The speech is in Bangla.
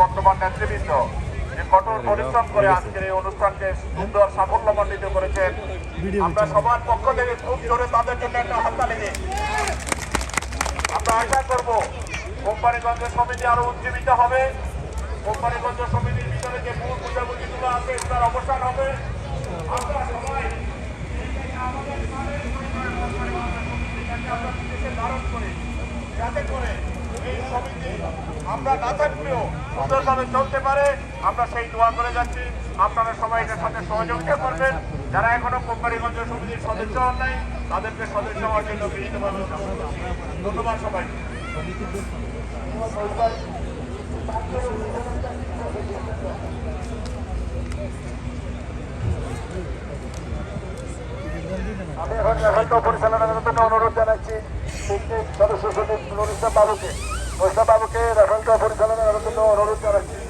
বর্তমান নেতৃবৃন্দ যে কঠোর পরিশ্রম করে আজকের এই অনুষ্ঠানকে সুন্দর সাফল্যমণ্ডিত করেছেন। আমরা সবার পক্ষ থেকে খুব জোরে তাদের জন্য একটা হাততালি দিই। আমরা আশা করব কোম্পানিগঞ্জ সমিতি আরও উজ্জীবিত হবে। কোম্পানিগঞ্জ সমিতির ভিতরে যে মূল বুঝাবুঝিগুলো আছে তার অবসান হবে। আমরা সবাই আমাদের ধারণ করি। যাতে করে এই সমিতি আমরা না থাকলেও সুন্দরভাবে চলতে পারে। আমরা সেই দোয়া করে যাচ্ছি। আপনারা সবাই এটার সাথে সহযোগিতা করবেন। যারা এখনও কোম্পানিগঞ্জ সমিতির সদস্য হন নাই, তাদেরকে সদস্য হওয়ার জন্য বিনীতভাবে। ধন্যবাদ সবাইকে আমি রাখান্ত পরিচালনার অনুরোধ জানাচ্ছি। সদস্য সচিব ইসলাম বাবুকে ইসলাম বাবুকে রাখান্ত পরিচালনার জন্য অনুরোধ জানাচ্ছি।